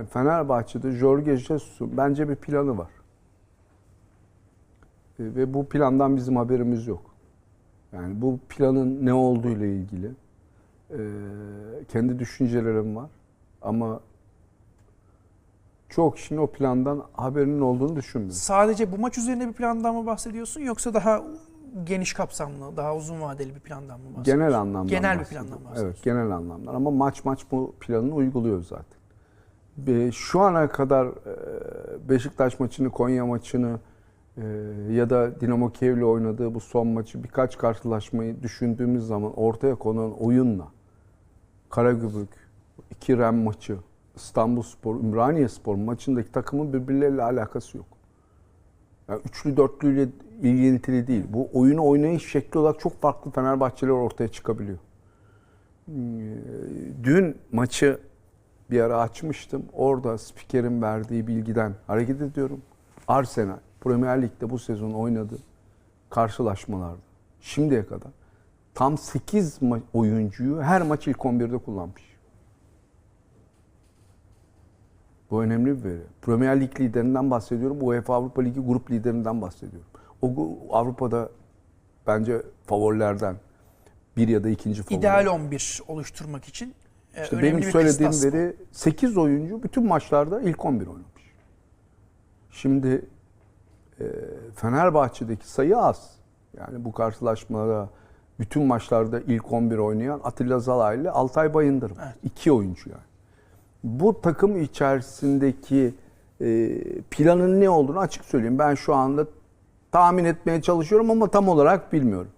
Yani Fenerbahçe'de Jorge Jesus'un bence bir planı var. E, Ve bu plandan bizim haberimiz yok. Yani bu planın ne olduğu ile ilgili e, kendi düşüncelerim var. Ama çok kişinin o plandan haberinin olduğunu düşünmüyorum. Sadece bu maç üzerine bir plandan mı bahsediyorsun yoksa daha geniş kapsamlı, daha uzun vadeli bir plandan mı bahsediyorsun? Genel anlamda. Genel bir plandan bahsediyorsun. Evet, genel anlamda. Ama maç maç bu planını uyguluyor zaten. Şu ana kadar e, Beşiktaş maçını, Konya maçını e, ya da Dinamo Kiev'le oynadığı bu son maçı birkaç karşılaşmayı düşündüğümüz zaman ortaya konan oyunla Karagümrük, iki Rem maçı, İstanbul Spor, Ümraniye Spor maçındaki takımın birbirleriyle alakası yok. Yani üçlü dörtlüyle ilgili değil. Bu oyunu oynayış şekli olarak çok farklı Fenerbahçeler ortaya çıkabiliyor. Ee, Dün maçı bir ara açmıştım. Orada spikerin verdiği bilgiden hareket ediyorum. Arsenal Premier Lig'de bu sezon oynadı karşılaşmalarda şimdiye kadar tam 8 ma- oyuncuyu her maç ilk 11'de kullanmış. Bu önemli bir veri. Premier Lig liderinden bahsediyorum. UEFA Avrupa Ligi grup liderinden bahsediyorum. O Avrupa'da bence favorilerden bir ya da ikinci favori. İdeal 11 oluşturmak için İşte önemli benim söylediğim veri 8 oyuncu bütün maçlarda ilk 11 oynamış. Şimdi e, Fenerbahçe'deki sayı az. Yani bu karşılaşmada bütün maçlarda ilk 11 oynayan Atilla Zalay ile Altay Bayındır. Evet. İki oyuncu yani. Bu takım içerisindeki e, planın ne olduğunu açık söyleyeyim. Ben şu anda tahmin etmeye çalışıyorum ama tam olarak bilmiyorum.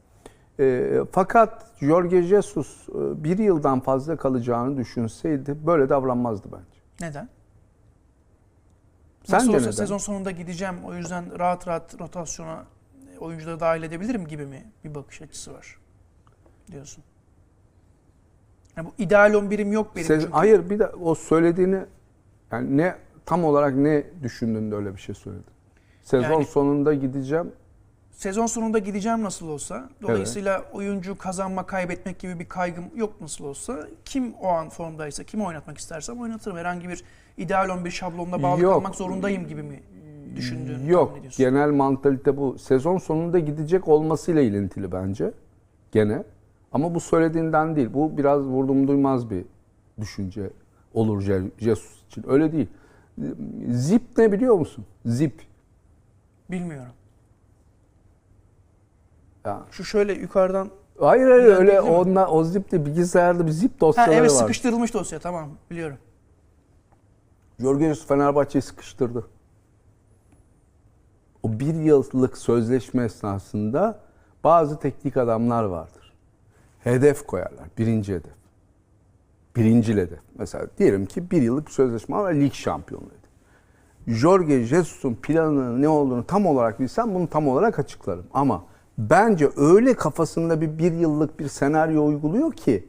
E, fakat Jorge Jesus e, bir yıldan fazla kalacağını düşünseydi böyle davranmazdı bence. Neden? Nasıl Sence olsa neden? sezon sonunda gideceğim. O yüzden rahat rahat rotasyona oyuncuları dahil edebilirim gibi mi bir bakış açısı var diyorsun. Yani bu ideal 11'im yok benim Sez- çünkü. hayır bir de o söylediğini yani ne tam olarak ne düşündüğünde öyle bir şey söyledi. Sezon Yani- sonunda gideceğim. Sezon sonunda gideceğim nasıl olsa. Dolayısıyla oyuncu kazanma, kaybetmek gibi bir kaygım yok nasıl olsa. Kim o an formdaysa, kimi oynatmak istersem oynatırım. Herhangi bir ideal 11 şablonuna bağlı Yok. kalmak zorundayım gibi mi düşündüğünü Yok genel mantalite bu. Sezon sonunda gidecek olmasıyla ilintili bence. Gene. Ama bu söylediğinden değil. Bu biraz vurdum duymaz bir düşünce olur Je- Jesus için. Öyle değil. Zip ne biliyor musun? Zip. Bilmiyorum. Ya. Şu şöyle yukarıdan Hayır hayır Yani öyle onunla, o zipte bilgisayarda bir zip Ha, dosyaları evet var. sıkıştırılmış dosya tamam biliyorum. Jorge Jesus Fenerbahçe'yi sıkıştırdı. O bir yıllık sözleşme esnasında bazı teknik adamlar vardır. Hedef koyarlar. Birinci hedef. Birinci hedef. Mesela diyelim ki bir yıllık bir sözleşme var ve lig şampiyonluğu. Jorge Jesus'un planının ne olduğunu tam olarak bilsem bunu tam olarak açıklarım. Ama bence öyle kafasında bir bir yıllık bir senaryo uyguluyor ki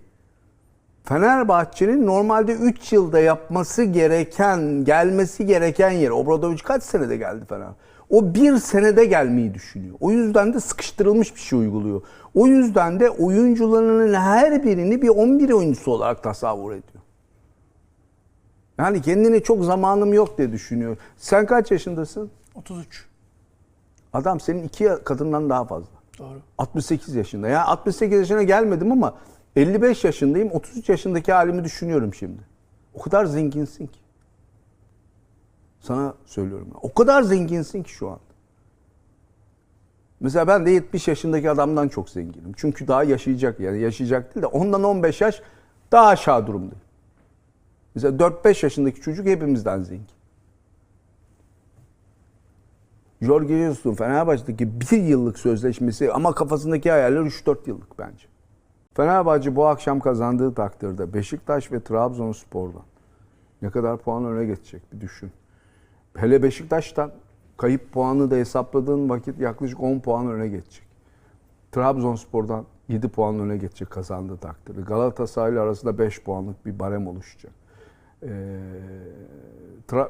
Fenerbahçe'nin normalde 3 yılda yapması gereken, gelmesi gereken yer. Obradoviç kaç senede geldi Fener? O bir senede gelmeyi düşünüyor. O yüzden de sıkıştırılmış bir şey uyguluyor. O yüzden de oyuncularının her birini bir 11 oyuncusu olarak tasavvur ediyor. Yani kendine çok zamanım yok diye düşünüyor. Sen kaç yaşındasın? 33. Adam senin iki kadından daha fazla. Doğru. 68 yaşında. Ya 68 yaşına gelmedim ama 55 yaşındayım. 33 yaşındaki halimi düşünüyorum şimdi. O kadar zenginsin ki. Sana söylüyorum. O kadar zenginsin ki şu an. Mesela ben de 70 yaşındaki adamdan çok zenginim. Çünkü daha yaşayacak yani yaşayacak değil de ondan 15 yaş daha aşağı durumdayım. Mesela 4-5 yaşındaki çocuk hepimizden zengin. Jorge Jesus'un Fenerbahçe'deki bir yıllık sözleşmesi ama kafasındaki hayaller 3-4 yıllık bence. Fenerbahçe bu akşam kazandığı takdirde Beşiktaş ve Trabzonspor'dan ne kadar puan öne geçecek bir düşün. Hele Beşiktaş'tan kayıp puanı da hesapladığın vakit yaklaşık 10 puan öne geçecek. Trabzonspor'dan 7 puan öne geçecek kazandığı takdirde. Galatasaray ile arasında 5 puanlık bir barem oluşacak. Ee,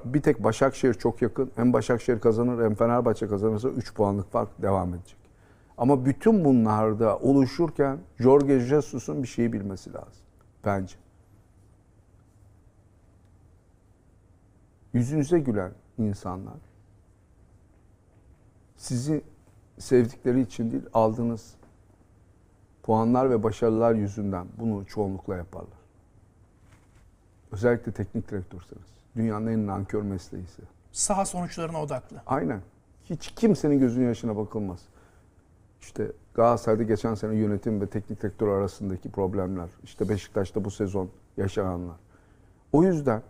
bir tek Başakşehir çok yakın. Hem Başakşehir kazanır hem Fenerbahçe kazanırsa 3 puanlık fark devam edecek. Ama bütün bunlarda oluşurken Jorge Jesus'un bir şeyi bilmesi lazım bence. yüzünüze gülen insanlar sizi sevdikleri için değil aldığınız puanlar ve başarılar yüzünden bunu çoğunlukla yaparlar. Özellikle teknik direktörseniz. Dünyanın en nankör mesleği ise. Saha sonuçlarına odaklı. Aynen. Hiç kimsenin gözünün yaşına bakılmaz. İşte Galatasaray'da geçen sene yönetim ve teknik direktör arasındaki problemler. işte Beşiktaş'ta bu sezon yaşananlar. O yüzden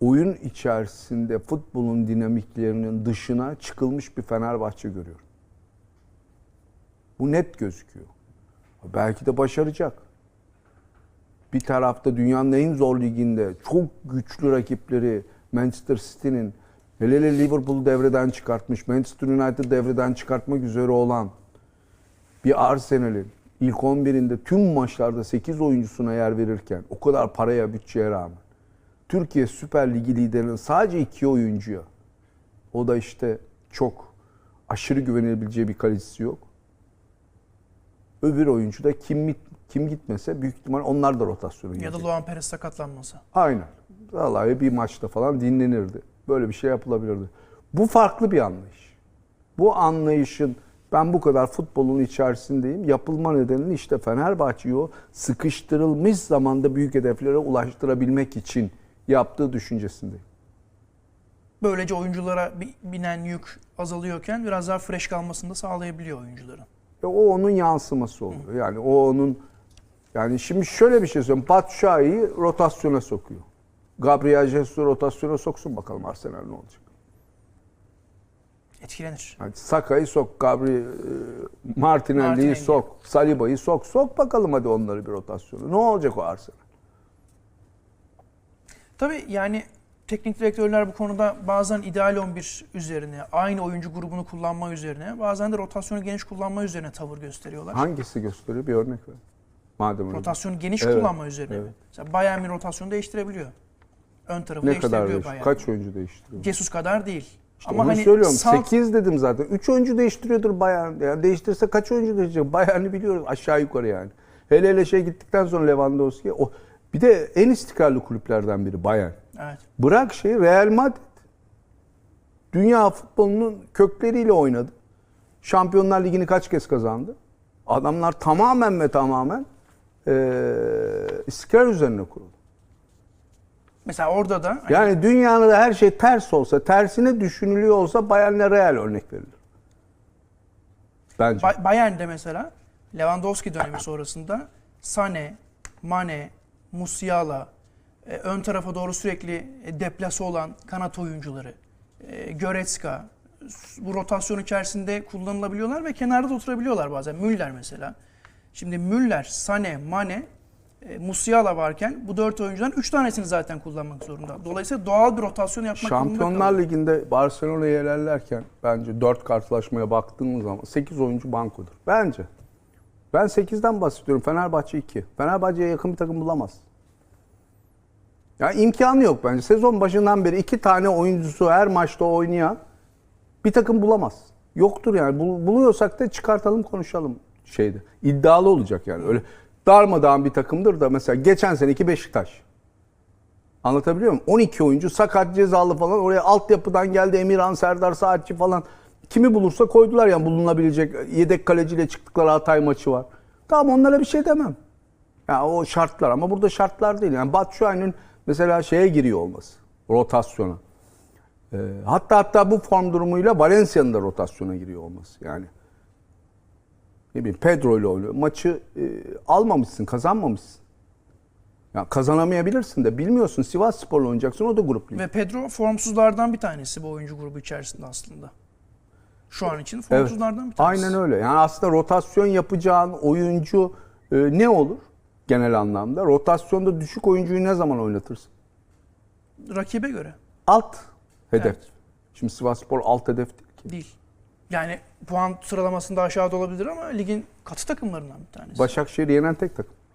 oyun içerisinde futbolun dinamiklerinin dışına çıkılmış bir Fenerbahçe görüyorum. Bu net gözüküyor. Belki de başaracak. Bir tarafta dünyanın en zor liginde çok güçlü rakipleri Manchester City'nin hele hele Liverpool'u devreden çıkartmış, Manchester United devreden çıkartmak üzere olan bir Arsenal'in ilk 11'inde tüm maçlarda 8 oyuncusuna yer verirken o kadar paraya, bütçeye rağmen Türkiye Süper Ligi liderinin sadece iki oyuncuya o da işte çok aşırı güvenilebileceği bir kalecisi yok. Öbür oyuncu da kim kim gitmese büyük ihtimal onlar da rotasyona Ya da. Luan Perez sakatlanması. Aynen. Vallahi bir maçta falan dinlenirdi. Böyle bir şey yapılabilirdi. Bu farklı bir anlayış. Bu anlayışın ben bu kadar futbolun içerisindeyim. Yapılma nedenini işte Fenerbahçe'yi o sıkıştırılmış zamanda büyük hedeflere ulaştırabilmek için yaptığı düşüncesindeyim. Böylece oyunculara bi- binen yük azalıyorken biraz daha fresh kalmasını da sağlayabiliyor oyuncuların. E o onun yansıması oluyor. Yani o onun yani şimdi şöyle bir şey söyleyeyim. Batshuayi'yi rotasyona sokuyor. Gabriel Jesus'u rotasyona soksun bakalım Arsenal ne olacak. Etkilenir. Yani Saka'yı sok, Gabriel, e, Martinelli'yi Martinelli. sok, Saliba'yı sok. Sok bakalım hadi onları bir rotasyona. Ne olacak o Arsenal? Tabii yani teknik direktörler bu konuda bazen ideal 11 üzerine, aynı oyuncu grubunu kullanma üzerine, bazen de rotasyonu geniş kullanma üzerine tavır gösteriyorlar. Hangisi gösteriyor? Bir örnek ver. Madem öyle. Rotasyonu geniş Evet, kullanma üzerine. evet. mi? Mesela Bayern Münih rotasyonu değiştirebiliyor. Ön tarafı Ne kadar değiştirebiliyor? Bayern. Kaç oyuncu değiştiriyor? Jesus kadar değil. Ama Onu söylüyorum. salt- 8 dedim zaten. 3 oyuncu değiştiriyordur Bayern. Yani değiştirse kaç oyuncu değiştirecek? Bayern'i biliyoruz aşağı yukarı yani. Hele hele şey gittikten sonra Lewandowski o bir de en istikrarlı kulüplerden biri Bayern. Evet. Bırak şeyi Real Madrid. Dünya futbolunun kökleriyle oynadı. Şampiyonlar Ligi'ni kaç kez kazandı? Adamlar tamamen ve tamamen eee istikrar üzerine kuruldu. Mesela orada da hani Yani dünyada da her şey ters olsa, tersine düşünülüyor olsa Bayern'le Real örnek verilir. Bence. Ba- Bayern'de mesela Lewandowski dönemi sonrasında Sane, Mane, Musiala, e, ön tarafa doğru sürekli e, deplase olan kanat oyuncuları, e, Goretzka bu rotasyon içerisinde kullanılabiliyorlar ve kenarda da oturabiliyorlar bazen. Müller mesela. Şimdi Müller, Sane, Mane, e, Musiala varken bu dört oyuncudan üç tanesini zaten kullanmak zorunda. Dolayısıyla doğal bir rotasyon yapmak durumunda Şampiyonlar. Ligi'nde Barcelona'yı ilerlerken bence 4 karşılaşmaya baktığımız zaman 8 oyuncu bankodur. Bence. Ben 8'den bahsediyorum. Fenerbahçe 2. Fenerbahçe'ye yakın bir takım bulamaz. Ya imkanı yok bence. Sezon başından beri iki tane oyuncusu her maçta oynayan bir takım bulamaz. Yoktur yani. Bul- Buluyorsak da çıkartalım konuşalım şeyde. İddialı olacak yani. Öyle darmadağın bir takımdır da mesela geçen seneki Beşiktaş. Anlatabiliyor muyum? 12 oyuncu sakat cezalı falan oraya altyapıdan geldi Emirhan Serdar Saatçi falan. Kimi bulursa koydular yani bulunabilecek yedek kaleciyle çıktıkları Hatay maçı var. Tamam onlara bir şey demem. Ya o şartlar ama burada şartlar değil. Yani Batshuayi'nin mesela şeye giriyor olması. Rotasyona. Ee, hatta hatta bu form durumuyla Valencia'nın da rotasyona giriyor olması. Yani ne bileyim Pedro ile oynuyor. Maçı e, almamışsın, kazanmamışsın. Ya kazanamayabilirsin de bilmiyorsun. Sivas Spor'la oynayacaksın o da grup ligi. Ve Pedro formsuzlardan bir tanesi bu oyuncu grubu içerisinde aslında. Şu an için formsuzlardan bir tanesi. Aynen öyle. Yani aslında rotasyon yapacağın oyuncu e, ne olur genel anlamda? Rotasyonda düşük oyuncuyu ne zaman oynatırsın? Rakibe göre Alt hedef. Evet. Şimdi Sivas Spor alt hedef değil ki. değil. Yani puan sıralamasında aşağıda olabilir ama ligin katı takımlarından bir tanesi. Başakşehir'i yenen tek takım.